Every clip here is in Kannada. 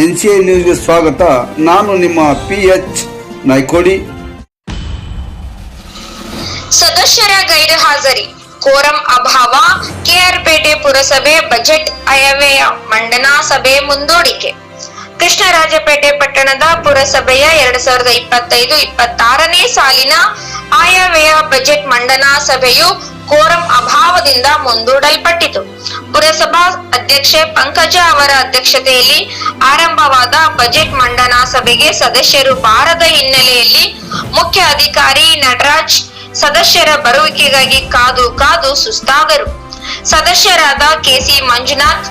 ಎನ್ ಸಿ ಐ ನ್ಯೂಸ್ಗೆ ಸ್ವಾಗತ. ನಾನು ನಿಮ್ಮ ಪಿ ಎಚ್ ನಾಯ್ಕೋಡಿ. ಸದಸ್ಯರ ಗೈರು ಹಾಜರಿ. ಕೋರಂ ಅಭಾವ, ಕೆಆರ್ಪೇಟೆ ಪುರಸಭೆ ಬಜೆಟ್ ಅಯವ್ಯಯ, ಮಂಡನಾ ಸಭೆ ಮುಂದೂಡಿಕೆ. ಕೃಷ್ಣರಾಜಪೇಟೆ ಪಟ್ಟಣದ ಪುರಸಭೆಯ ಎರಡ್ ಸಾವಿರದ ಇಪ್ಪತ್ತೈದು, ಇಪ್ಪತ್ತಾರನೇ ಸಾಲಿನ ಆಯವ್ಯಯ ಬಜೆಟ್ ಮಂಡನಾ ಸಭೆಯು ಕೋರಂ ಅಭಾವದಿಂದ ಮುಂದೂಡಲ್ಪಟ್ಟಿತು. ಪುರಸಭಾ ಅಧ್ಯಕ್ಷೆ ಪಂಕಜ ಅವರ ಅಧ್ಯಕ್ಷತೆಯಲ್ಲಿ ಆರಂಭವಾದ ಬಜೆಟ್ ಮಂಡನಾ ಸಭೆಗೆ ಸದಸ್ಯರು ಬಾರದ ಹಿನ್ನೆಲೆಯಲ್ಲಿ ಮುಖ್ಯ ಅಧಿಕಾರಿ ನಟರಾಜ್ ಸದಸ್ಯರ ಬರುವಿಕೆಗಾಗಿ ಕಾದು ಕಾದು ಸುಸ್ತಾದರು. ಸದಸ್ಯರಾದ K C Manjunath,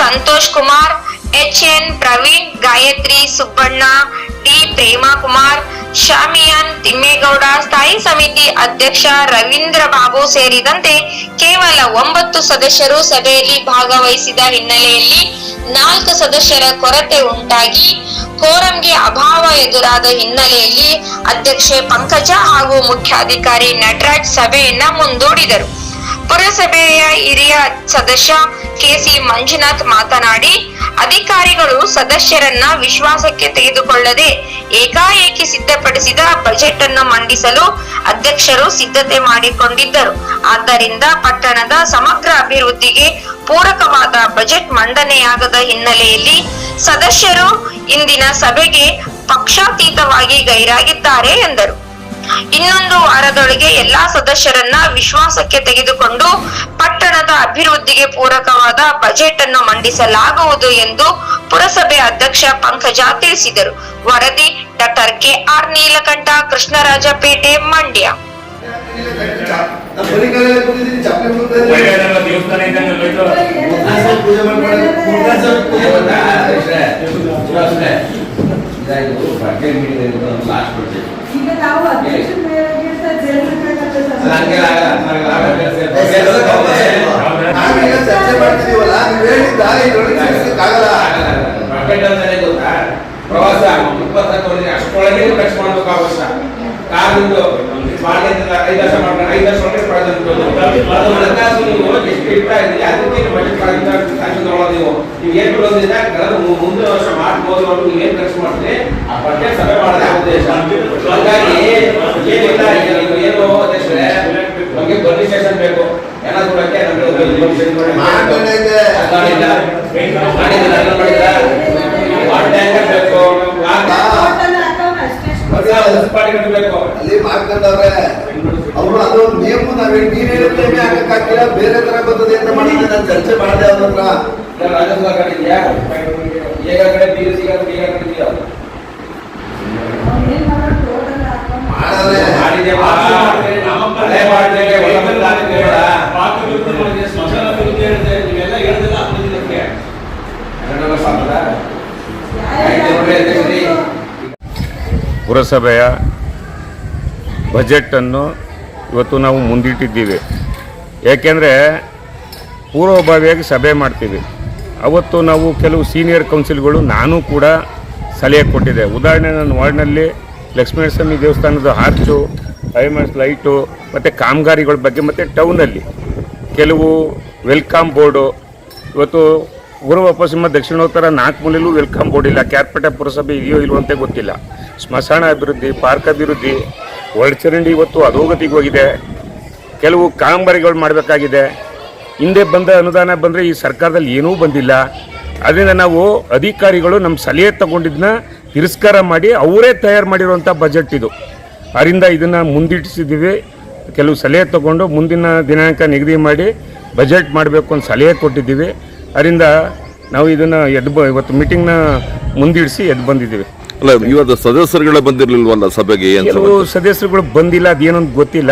Santosh Kumar, H N Praveen, Gayatri Subbanna D Premakumar ಶಾಮಿಯಾನ್ Thimmegowda ಸ್ಥಾಯಿ ಸಮಿತಿ ಅಧ್ಯಕ್ಷ ರವೀಂದ್ರ ಬಾಬು ಸೇರಿದಂತೆ ಕೇವಲ ಒಂಬತ್ತು ಸದಸ್ಯರು ಸಭೆಯಲ್ಲಿ ಭಾಗವಹಿಸಿದ ಹಿನ್ನೆಲೆಯಲ್ಲಿ ನಾಲ್ಕು ಸದಸ್ಯರ ಕೊರತೆ ಉಂಟಾಗಿ ಕೋರಂಗೆ ಅಭಾವ ಎದುರಾದ ಹಿನ್ನೆಲೆಯಲ್ಲಿ ಅಧ್ಯಕ್ಷೆ ಪಂಕಜ ಹಾಗೂ ಮುಖ್ಯಾಧಿಕಾರಿ ನಟರಾಜ್ ಸಭೆಯನ್ನ ಮುಂದೂಡಿದರು. ಪುರಸಭೆಯ ಹಿರಿಯ ಸದಸ್ಯ ಕೆಸಿ ಮಂಜುನಾಥ್ ಮಾತನಾಡಿ, ಅಧಿಕಾರಿಗಳು ಸದಸ್ಯರನ್ನ ವಿಶ್ವಾಸಕ್ಕೆ ತೆಗೆದುಕೊಳ್ಳದೆ ಏಕಾಏಕಿ ಸಿದ್ಧಪಡಿಸಿದ ಬಜೆಟ್ ಅನ್ನು ಮಂಡಿಸಲು ಅಧ್ಯಕ್ಷರು ಸಿದ್ಧತೆ ಮಾಡಿಕೊಂಡಿದ್ದರು. ಆದ್ದರಿಂದ ಪಟ್ಟಣದ ಸಮಗ್ರ ಅಭಿವೃದ್ಧಿಗೆ ಪೂರಕವಾದ ಬಜೆಟ್ ಮಂಡನೆಯಾಗದ ಹಿನ್ನೆಲೆಯಲ್ಲಿ ಸದಸ್ಯರು ಇಂದಿನ ಸಭೆಗೆ ಪಕ್ಷಾತೀತವಾಗಿ ಗೈರಾಗಿದ್ದಾರೆ ಎಂದರು. ಇನ್ನೊಂದು ವಾರದೊಳಗೆ ಎಲ್ಲಾ ಸದಸ್ಯರನ್ನ ವಿಶ್ವಾಸಕ್ಕೆ ತೆಗೆದುಕೊಂಡು ಪಟ್ಟಣದ ಅಭಿವೃದ್ಧಿಗೆ ಪೂರಕವಾದ ಬಜೆಟ್ ಅನ್ನು ಮಂಡಿಸಲಾಗುವುದು ಎಂದು ಪುರಸಭೆ ಅಧ್ಯಕ್ಷ ಪಂಕಜ ತಿಳಿಸಿದರು. ವರದಿ doctor K R Neelakantha, Krishnarajpet, Mandya. ನಮ್ಮ ನಾವೀಗ ಚರ್ಚೆ ಮಾಡ್ತಿದೀವಲ್ಲ, ನೀವ್ ಹೇಳಿದ್ದ ಇದ್ರೊಳಗೆ ಸೇರ್ಸಕ್ಕಾಗಲ್ಲ. ಪ್ರವಾಸ ಇಪ್ಪತ್ತೊಂದು ಅಷ್ಟೊಳಗೆ ಖರ್ಚು ಮಾಡ್ಬೇಕು ಆ ವರ್ಷ ಐದು ವರ್ಷ ಮಾಡ್ಕೊಂಡು ಐದು ವರ್ಷ ಒಳಗೆ ಪಡೆದಂತು ಅದು ಹಣಕಾಸು ನೀವು ಎಷ್ಟು ಇಡ್ತಾ ಇದ್ದೀರಿ ಅದಕ್ಕೆ ನೀವು ಬಜೆಟ್ ತಗೊಳ್ಳೋದು ನೀವು. ನೀವು ಏನ್ ಬಿಡೋದ್ರಿಂದ ಕಳೆದ ಮು- ಮುಂದಿನ ವರ್ಷ ಮಾಡ್ಬೋದು ಅಂತ ನೀವು ಏನ್ ಖರ್ಚು ಮಾಡ್ತೀರಿ ಆ ಬಜೆಟ್ ಸಭೆ ಮಾಡೋದೇ ಉದ್ದೇಶ. ಹಾಗಾಗಿ ಏನಿಲ್ಲ ಏನು ಅಧ್ಯಕ್ಷರೇ ನಮಗೆ ಬರ್ನಿ ಸೆಷನ್ ಬೇಕು. ನಮಗೆ ಅಲ್ಲಿ ಮಾಡ್ಕೊಂಡವ್ರೆ ಅವ್ರು ಅದು ನಿಯಮ ನಾವೇ ನೀವ್ ಹೇಳಿದ್ದೇನೆ ಹಾಕಕ್ಕಾಗಿಲ್ಲ ಬೇರೆ ತರ ಬರ್ತದೆ ಅಂತ ಮಾಡಿದ್ರೆ ನಾನು ಚರ್ಚೆ ಮಾಡಿದೆ ಅವ್ರ ಹತ್ರ. ರಾಜಸ್ವ ಕಟ್ಟಿದ್ಯಾ ಈಗ ಕಡೆ ಬೀರು ಸಿಗ ಈಗ ಕಡೆ ಪುರಸಭೆಯ ಬಜೆಟನ್ನು ಇವತ್ತು ನಾವು ಮುಂದಿಟ್ಟಿದ್ದೀವಿ. ಏಕೆಂದರೆ ಪೂರ್ವಭಾವಿಯಾಗಿ ಸಭೆ ಮಾಡ್ತೀವಿ. ಅವತ್ತು ನಾವು ಕೆಲವು ಸೀನಿಯರ್ ಕೌನ್ಸಿಲ್ಗಳು ನಾನು ಕೂಡ ಸಲಹೆ ಕೊಟ್ಟಿದ್ದೆ ಉದಾಹರಣೆ ನನ್ನ ವಾರ್ಡ್ನಲ್ಲಿ ಲಕ್ಷ್ಮೀನರಸ್ವಾಮಿ ದೇವಸ್ಥಾನದ ಆರ್ಚು ಐಮಸ್ ಲೈಟು, ಮತ್ತು ಕಾಮಗಾರಿಗಳ ಬಗ್ಗೆ, ಮತ್ತು ಟೌನಲ್ಲಿ ಕೆಲವು ವೆಲ್ಕಮ್ ಬೋರ್ಡು. ಇವತ್ತು ಪೂರ್ವ ಪಶ್ಚಿಮ ದಕ್ಷಿಣೋತ್ತರ ನಾಲ್ಕು ಮೂಲೆಯಲ್ಲೂ ವೆಲ್ಕಮ್ ಬೋರ್ಡ್ ಇಲ್ಲ. ಕ್ಯಾರ್ಪೇಟೆ ಪುರಸಭೆ ಇದೆಯೋ ಇಲ್ವಂತೆ ಗೊತ್ತಿಲ್ಲ. ಸ್ಮಶಾನ ಅಭಿವೃದ್ಧಿ, ಪಾರ್ಕ್ ಅಭಿವೃದ್ಧಿ ಒಳಚರಂಡಿ ಇವತ್ತು ಅಧೋಗತಿಗೆ ಹೋಗಿದೆ. ಕೆಲವು ಕಾಮಗಾರಿಗಳು ಮಾಡಬೇಕಾಗಿದೆ. ಹಿಂದೆ ಬಂದ ಅನುದಾನ ಬಂದರೆ ಈ ಸರ್ಕಾರದಲ್ಲಿ ಏನೂ ಬಂದಿಲ್ಲ. ಅದರಿಂದ ನಾವು ಅಧಿಕಾರಿಗಳು ನಮ್ಮ ಸಲಹೆ ತಗೊಂಡಿದ್ದನ್ನ ತಿರಸ್ಕಾರ ಮಾಡಿ ಅವರೇ ತಯಾರು ಮಾಡಿರುವಂಥ ಬಜೆಟ್ ಇದು. ಅದರಿಂದ ಇದನ್ನು ಮುಂದಿಟ್ಟಿಸಿದ್ದೀವಿ. ಕೆಲವು ಸಲಹೆ ತಗೊಂಡು ಮುಂದಿನ ದಿನಾಂಕ ನಿಗದಿ ಮಾಡಿ ಬಜೆಟ್ ಮಾಡಬೇಕು ಅಂತ ಸಲಹೆ ಕೊಟ್ಟಿದ್ದೀವಿ. ಅದರಿಂದ ನಾವು ಇದನ್ನು ಎದ್ದು ಇವತ್ತು ಮೀಟಿಂಗ್ನ ಮುಂದಿಡಿಸಿ ಎದ್ದು ಬಂದಿದ್ದೀವಿ. ಅಲ್ಲ ಇವತ್ತು ಸದಸ್ಯರುಗಳೇ ಬಂದಿರ್ಲಿಲ್ವಲ್ಲ ಸಭೆಗೆ ಏನ್ ಕೆಲವು ಸದಸ್ಯರುಗಳು ಬಂದಿಲ್ಲ ಅದೇನೋ ಗೊತ್ತಿಲ್ಲ.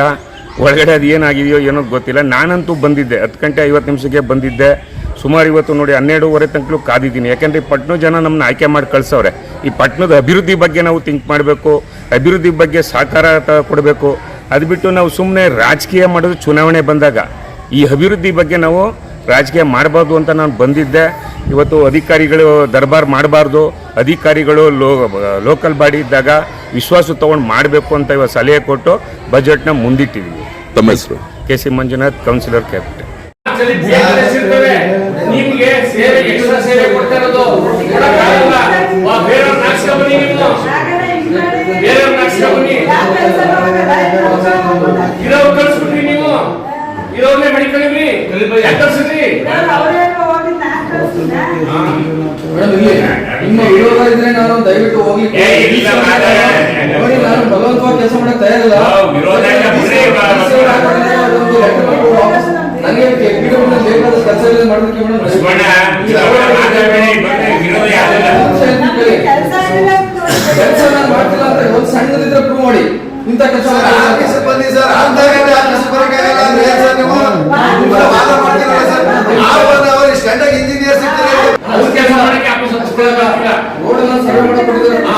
ಒಳಗಡೆ ಅದು ಏನಾಗಿದೆಯೋ ಏನೋ ಗೊತ್ತಿಲ್ಲ. ನಾನಂತೂ ಬಂದಿದ್ದೆ. ಹತ್ತು ಗಂಟೆ ಐವತ್ತು ನಿಮಿಷಕ್ಕೆ ಬಂದಿದ್ದೆ. ಸುಮಾರು ಇವತ್ತು ನೋಡಿ ಹನ್ನೆರಡೂವರೆ ತನಕಲೂ ಕಾದಿದ್ದೀನಿ. ಯಾಕೆಂದರೆ ಈ ಪಟ್ಟಣ ಜನ ನಮ್ಮನ್ನ ಆಯ್ಕೆ ಮಾಡಿ ಕಳ್ಸವ್ರೆ. ಈ ಪಟ್ಟಣದ ಅಭಿವೃದ್ಧಿ ಬಗ್ಗೆ ನಾವು ಥಿಂಕ್ ಮಾಡಬೇಕು. ಅಭಿವೃದ್ಧಿ ಬಗ್ಗೆ ಸಹಕಾರ ತ- ಕೊಡಬೇಕು. ಅದು ಬಿಟ್ಟು ನಾವು ಸುಮ್ಮನೆ ರಾಜಕೀಯ ಮಾಡೋದು ಚುನಾವಣೆ ಬಂದಾಗ. ಈ ಅಭಿವೃದ್ಧಿ ಬಗ್ಗೆ ನಾವು ರಾಜಕೀಯ ಮಾಡಬಾರ್ದು ಅಂತ ನಾನು ಬಂದಿದ್ದೆ. ಇವತ್ತು ಅಧಿಕಾರಿಗಳು ದರ್ಬಾರ್ ಮಾಡಬಾರ್ದು. ಅಧಿಕಾರಿಗಳು ಲೋ ಲೋಕಲ್ ಬಾಡಿ ಇದ್ದಾಗ ವಿಶ್ವಾಸ ತೊಗೊಂಡು ಮಾಡಬೇಕು ಅಂತ ಇವತ್ತು ಸಲಹೆ ಕೊಟ್ಟು ಬಜೆಟ್ನ ಮುಂದಿಟ್ಟಿದ್ದೀವಿ ತಮ್ಮ ಹೆಸರು? K C Manjunath councillor captain ಇರೋರು ನೀವು ಇರೋರ್ನೇ ಮಡಿಕೊಳ್ಳಿ ಇಲ್ಲಿ ನಿಮ್ಮ ವಿರೋಧ ಇದ್ರೆ ನಾನು ದಯವಿಟ್ಟು ಹೋಗಿ ನೋಡಿ ನಾನು ಬಲವಂತವಾಗಿ ಕೆಲಸ ಮಾಡಕ್ ತಯಾರಿಲ್ಲ ನನಗೆ ಬೇಕಾದ ಕೆಲಸ ಇಲ್ಲ ಮಾಡೋದಕ್ಕೆ ಮೇಡಮ್ ಕೆಲಸ ನಾನು ಮಾಡ್ತಿಲ್ಲ ಅಂತ ಒಂದು ಸಣ್ಣದಿದ್ರೆ ಇಂಥ ಕೆಲಸ ಸರ್ ಆಫೀಸ್ ಬನ್ನಿ ಸರ್. ಅಂದಾಗಂటే ಆಫೀಸ್ ಬರಕ್ಕಾಗಲ್ಲ ಅಂದ್ರೆ ಏನ್ ಸರ್ ನೀವು? ನಿಮ್ಮನ್ನ ವಾದ ಮಾಡ್ತೀರಲ್ಲ ಸರ್? ಆ ಒನ್ ಅವರ್ ಇಷ್ಟು ಇಂಜಿನಿಯರ್ ಸಿಗ್ತಾರೆ? ಅವ್ರ ಕೆಲಸ ಮಾಡಕ್ಕೆ ಆಫೀಸ್ ಹಚ್ಕೊಳ್ಳೋದಾಗಿಲ್ಲ ರೋಡ್ ಅನ್ನ ಸರ್ವೆ ಮಾಡಕ್ ಕೊಟ್ಟಿದ್ದಾರೆ. ಹಾ,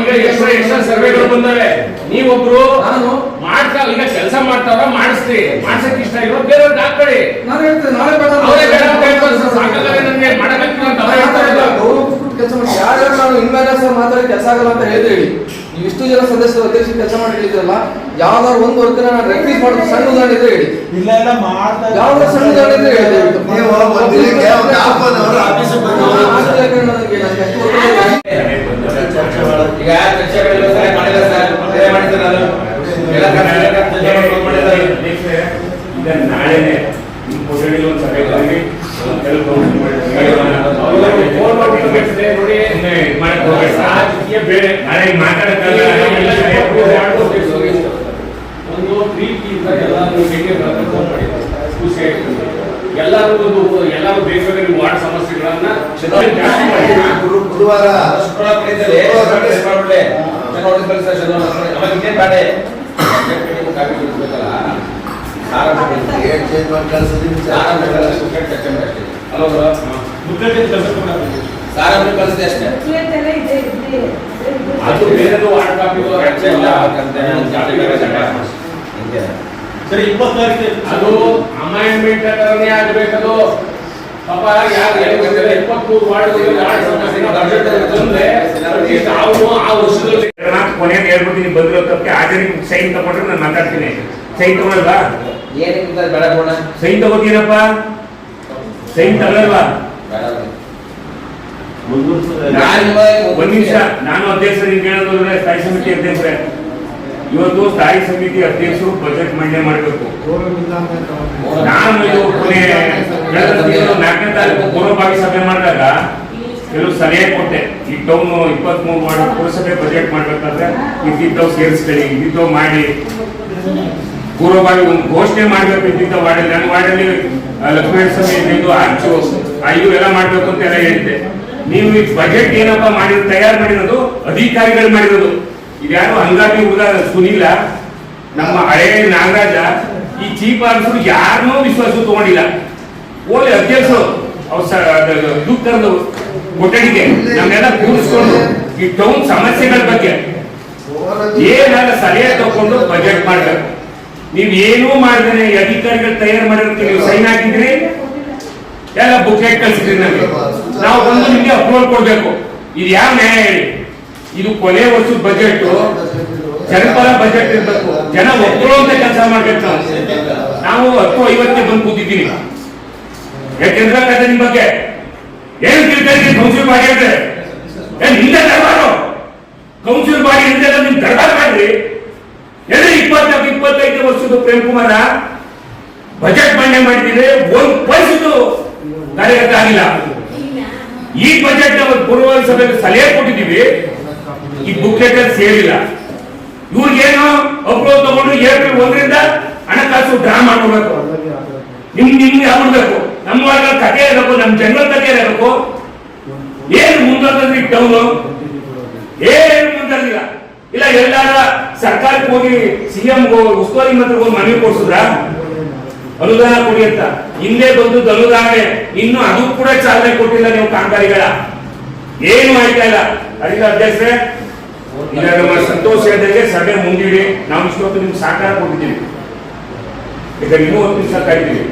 ಈಗ ಎಕ್ಸ್ಟ್ರಾ ಎಕ್ಸ್ಟ್ರಾ ಸರ್ವೆಗಳು ಬಂದವೆ. ನೀವೊಬ್ರು ನಾನು? ಮಾಡ್ತಾ ಈಗ ಕೆಲಸ ಮಾಡ್ತಾರ ಮಾಡಿಸ್ರಿ. ಮಾಡ್ಸಕ್ ಇಷ್ಟ ಇರೋ ಬೇರೆ ಹಾಕೊಳ್ಳಿ ನಾನು ಹೇಳ್ತೇನೆ ನಾಳೆ ಬೇಡ ಅವರೇ ಬೇಡ ಅಂತ ಹೇಳ್ತಾರೆ. ಸರ್, ಸಾಕಾಗಲ್ಲ ನನಗೆ ಅಂತ ಅವ್ರೇ. ಕೆಲಸ ಮಾಡಿ ಯಾರ್ಯಾರು ನಾನು ಇನ್ಮೇಲೆ ಸರ್ ಮಾತಾಡಿ ಕೆಲಸ ಆಗಲ್ಲ ಅಂತ ಹೇಳಿದ್ರೆ ಹೇಳಿ. ನೀವು ಇಷ್ಟು ಜನ ಸದಸ್ಯರು ಅಧ್ಯಕ್ಷ ಕೆಲಸ ಮಾಡಿ ಹೇಳಿದ್ರಲ್ಲ ಯಾವ್ದಾದ್ರು ಒಂದು ವರ್ಕ್ ನಾನು ರೆಫ್ಯೂಸ್ ಮಾಡೋದು ಸಣ್ಣ ಉದಾಹರಣೆ ಇದ್ರೆ ಹೇಳಿ. ಇಲ್ಲ ಇಲ್ಲ ಮಾಡ್ತಾ ಯಾವ್ದಾದ್ರು ಸಣ್ಣ ಉದಾಹರಣೆ ಇದ್ರೆ ಹೇಳಿ ದಯವಿಟ್ಟು. ನೀವು ಒಂದು ದಿನಕ್ಕೆ ಒಂದು half an hour ಆಫೀಸ್ ನಾನು ಆಗ್ತಿಲ್ಲ ಯಾಕಂದ್ರೆ ನನಗೆ ನನಗೆ ಅಷ್ಟು ಗೊತ್ತಿಲ್ಲ. ಈಗ ಚರ್ಚೆಗಳು ಸರಿ ಮಾಡಿಲ್ಲ ಸರ್ ಬೇರೆ ಮಾಡಿದ್ರೆ ನಾನು ಎಲ್ಲ ಕರ್ನಾಟಕ ಚರ್ಚೆ ಮಾಡ್ಕೊಂಡು ಮಾಡಿಲ್ಲ. ಈಗ ನಾಳೆನೆ ನಿಮ್ಮ ಕೊಠಡಿಲಿ ಒಂದು ಸಭೆ ಕರೆದಿ, ಒಂದು ಕೆಲವು ಕೌನ್ಸಿಲ್ ಮಾಡಿ. ಅವ್ರು ಫೋನ್ ಮಾಡ್ಬಿಟ್ಟು ಬೇಕಿದ್ರೆ ನೋಡಿ ಸುಮ್ನೆ ಇದ್ ಮಾಡಕ್ ಹೋಗ್ಬೇಡಿ. ರಾಜಕೀಯ ಬೇರೆ ನಾಳೆ ಈಗ ಮಾತಾಡಕ್ಕಾಗಲ್ಲ, ಎಲ್ಲ ಸಭೆ ಒಪ್ಪಿಗೆ ಮಾಡ್ಕೊಂಡು ಹೋಗಿದ್ದು. ಒಂದು ಪ್ರೀತಿಯಿಂದ ಎಲ್ಲರೂ ಹೇಗೆ ಖುಷಿ ಆಯ್ತು ಎಲ್ಲರೂ ಒಂದು ಎಲ್ಲರೂ ಬೇಕಾದ್ರೆ ನಿಮ್ಮ ವಾರ್ಡ್ ಸಮಸ್ಯೆಗಳನ್ನ ಗುರುವಾರ? ನೀವು ಚರ್ಚೆ ಮಾಡಿ ಅಷ್ಟೇ. ಅಲ್ವಾ ಗುರು? ಸಾರ ಮಾಡಿ ಕಳಿಸ್ದೆ ಅಷ್ಟೇ. ಅದು ಬೇರೆದು ವಾರ್ಡ್ ಕಾಪಿ. ಸರಿ ಇಪ್ಪತ್ತಾರಕ್ಕೆ ಅದು ಅಮೈಂಡ್ಮೆಂಟ್ ತರನೇ ಆಗಬೇಕು ಪಾಪ ಯಾರು ಇಪ್ಪತ್ಮೂರು ವಾರ್ಡ್ ಅವ್ರು ಆ ವರ್ಷದಲ್ಲಿ ಕೊನೆಗೆ ಹೇಳ್ಬಿಟ್ಟಿನಿ ಬಂದಿರೋ ತಪ್ಪಕ್ಕೆ ಹಾಜರಿಗೆ ಸೈನ್ ತಗೊಂಡ್ರೆ ನಾನು ಮಾತಾಡ್ತೀನಿ. ಸೈನ್ ತಗೊಳಲ್ವಾ? ಏನಕ್ಕೆ ಬೇಡ ಸೈನ್ ತಗೋತೀನಪ್ಪ ಸೈನ್ ತಗೊಳಲ್ವಾ? ಒಂದ್ ನಿಮಿಷ. ನಾನು ಅಧ್ಯಕ್ಷರು ಕೇಳೋದ್ರೆ ಸ್ಥಾಯಿ ಸಮಿತಿ ಅಧ್ಯಕ್ಷರೇ. ಇವತ್ತು ಸ್ಥಾಯಿ ಸಮಿತಿ ಅಧ್ಯಕ್ಷರು ಬಜೆಟ್ ಮಂಡನೆ ಮಾಡಬೇಕು. ನಾನು ನಾಲ್ಕನೇ ತಾರೀಕು ಪೂರ್ವಭಾವಿ ಸಭೆ ಮಾಡಿದಾಗ ಕೆಲವು ಸಲಹೆ ಕೊಟ್ಟೆ. ಈ ಟೌನ್ ಇಪ್ಪತ್ತ್ ಮೂರು ವಾರ್ಡ್ ಪುರಸಭೆ ಬಜೆಟ್ ಮಾಡ್ಬೇಕಾದ್ರೆ ಇದ್ದಿದ್ದವು ಸೇರಿಸ್ಕೊಳ್ಳಿ ಇದ್ದಿದ್ದವು ಮಾಡಿ. ಪೂರ್ವಭಾವಿ ಒಂದು ಘೋಷಣೆ ಮಾಡ್ಬೇಕು ಇದ್ದಿದ್ದ ವಾರ್ಡಲ್ಲಿ. ನನ್ನ ವಾರ್ಡಲ್ಲಿ ಲಕ್ಷ್ಮೀ ಸ್ವಾಮಿ ಇದು ಅಚ್ಚು. ಆ ಎಲ್ಲ ಮಾಡ್ಬೇಕು ಅಂತ ಎಲ್ಲ ಹೇಳಿದ್ದೆ. ನೀವು ಈ ಬಜೆಟ್ ಏನಪ್ಪ ಮಾಡಿರೋದು, ತಯಾರು ಮಾಡಿರೋದು, ಅಧಿಕಾರಿಗಳು ಮಾಡಿರೋದು. ಇದ್ಯಾರು ಹಂಗಾಮಿ ಹುಡುಗ ಸುನಿಲ್ಲ ನಮ್ಮ ಹಳೆ ನಾಗರಾಜ, ಈ ಚೀಫ್ ಆಫೀಸರ್ ಯಾರನ್ನೂ ವಿಶ್ವಾಸ ತಗೊಂಡಿಲ್ಲ. ಓಲಿ ಅಧ್ಯಕ್ಷರು, ಅವ್ರು ಕರೆದು ಕೊಠಡಿಗೆ, ನಮ್ಮೆಲ್ಲ ಕೂರಿಸ್ಕೊಂಡು ಈ ಟೌನ್ ಸಮಸ್ಯೆಗಳ ಬಗ್ಗೆ ಏನಾದ್ರೂ ಸಲಹೆ ತಗೊಂಡು ಬಜೆಟ್ ಮಾಡ್ಬೇಕು. ನೀವ್ ಏನೂ ಮಾಡಿದ್ರೆ ಅಧಿಕಾರಿಗಳು ತಯಾರು ಮಾಡಿರೋದಕ್ಕೆ ನೀವು ಸೈನ್ ಹಾಕಿದ್ರಿ? ಎಲ್ಲ ಬುಕ್ಲೆಟ್ ಕಳ್ಸಿದ್ರಿ ನಮಗೆ. ನಾವು ಬಂದು ನಿಮಗೆ ಅಪ್ರೂವಲ್ ಕೊಡಬೇಕು. ಇದು ಯಾವ ನ್ಯಾಯ ಹೇಳಿ? ಇದು ಕೊನೆ ವರ್ಷದ ಬಜೆಟ್ ಜನಪರ ಬಜೆಟ್ ಇರಬೇಕು. ಜನ ಒಪ್ಕೊಳ್ಳುವಂತ ಕೆಲಸ ಮಾಡ್ಬೇಕು ನಾವು. ನಾವು ಹತ್ತು ಐವತ್ತೇ ಬಂದು ಕೂತಿದ್ದೀನಿ ಯಾಕೆಂದ್ರೆ ಕತೆ ನಿಮ್ ಬಗ್ಗೆ ಏನು ತಿಳ್ಕೊಂಡು ಕೌನ್ಸಿಲ್ ಮಾಡಿ ಅಂದ್ರೆ. ಏನ್ ಹಿಂದೆ ದರ್ಬಾರು. ಕೌನ್ಸಿಲ್ ಬಾಡಿ ಹಿಂದೆ ನಿಮ್ ದರ್ಬಾರ್ ಮಾಡ್ರಿ. ಎಲ್ಲಿ ಇಪ್ಪತ್ನಾಲ್ಕು ಇಪ್ಪತ್ತೈದು ವರ್ಷದ ಪ್ರೇಮ್ ಕುಮಾರ? ಬಜೆಟ್ ಮಂಡನೆ ಮಾಡಿದ್ರೆ ಒಂದು ಪರಿಸ್ಥಿತಿ ಕಾರ್ಯಕರ್ತ ಆಗಿಲ್ಲ. ಈ ಬಜೆಟ್ ನಾವು ಪೂರ್ವ ಸಭೆಗೆ ಸಲಹೆ ಕೊಟ್ಟಿದ್ದೀವಿ, ಈ ಬುಕ್ಲೆಟ್ ಸೇರಿಲ್ಲ. ಇವ್ರಿಗೇನು ಅಪ್ರೂವ್ ತಗೊಂಡು ಏಪ್ರಿಲ್ ಒಂದರಿಂದ ಹಣಕಾಸು ಡ್ರಾ ಮಾಡ್ಕೋಬೇಕು. ನಿಮ್ ನಿಮ್ಗೆ ಆಗ್ಬಿಡ್ಬೇಕು ನಮ್ಮ ವರ್ಗ ಕಥೆ ಇರಬೇಕು, ನಮ್ಮ ಜನರ ಕಥೆ ಇರಬೇಕು. ಏನು ಮುಂದಿ ಟೌನು ಏನು ಮುಂದಿಲ್ಲ ಇಲ್ಲ, ಎಲ್ಲಾರ ಸರ್ಕಾರಕ್ಕೆ ಹೋಗಿ ಸಿಎಂ ಉಸ್ತುವಾರಿ ಮಂತ್ರಿ ಹೋಗಿ ಮನವಿ ಕೊಡ್ಸಿದ್ರ? ಅನುದಾನ ಕೊಡಿ ಅಂತ. ಹಿಂದೆ ಬಂದು ಅನುದಾನ ಇನ್ನು ಅದು ಕೂಡ ಚಾಲನೆ ಕೊಟ್ಟಿಲ್ಲ ನೀವು ಕಾಮಗಾರಿಗಳ ಏನು ಆಯ್ತಾ ಇಲ್ಲ. ಅದಕ್ಕೆ ಅಧ್ಯಕ್ಷರೇ ನಮ್ಮ ಸಂತೋಷ ಹೇಳಿದಂಗೆ ಸಭೆ ಮುಂದಿಡಿ. ನಾವು ಇಷ್ಟೊತ್ತು ನಿಮ್ಗೆ ಸಹಕಾರ ಕೊಟ್ಟಿದ್ದೀವಿ. ಈಗ ಇನ್ನೂ ಒಂದು ದಿವಸ ಕಾಯ್ತೀವಿ.